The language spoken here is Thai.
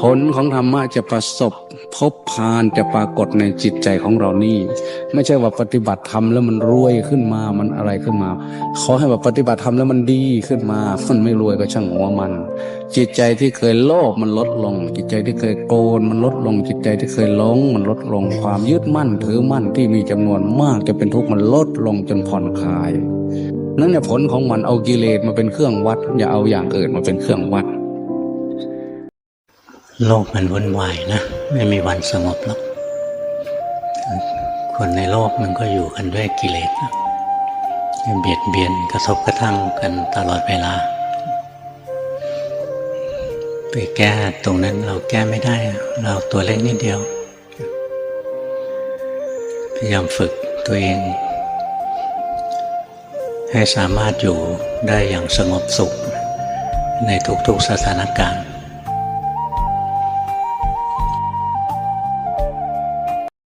ผลของธรรมะจะประสบพบพานจะปรากฏในจิตใจของเรานี่ ไม่ใช่ว่าปฏิบัติธรรมแล้วมันรวยขึ้นมามันอะไรขึ้นมา ขอให้ว่าปฏิบัติธรรมแล้วมันดีขึ้นมามันไม่รวยก็ช่างหัวมัน จิตใจที่เคยโลภมันลดลง จิตใจที่เคยโกรธมันลดลง จิตใจที่เคยหลงมันลดลงความยึดมั่นถือมั่นที่มีจำนวนมากจะเป็นทุกข์มันลดลงจนผ่อนคลายนั่นเนี่ยผลของมันเอากิเลสมาเป็นเครื่องวัด อย่าเอาอย่างอื่นมาเป็นเครื่องวัด โลกมันวุ่นวายนะ ไม่มีวันสงบหรอกคนในโลกมันก็อยู่กันด้วยกิเลสเบียดเบียนกระทบกระทั่งกันตลอดเวลา ไปแก้ตรงนั้นเราแก้ไม่ได้ เราตัวเล็กนิดเดียว พยายามฝึกตัวเอง ให้สามารถอยู่ได้อย่างสงบสุขในทุกๆสถานการณ์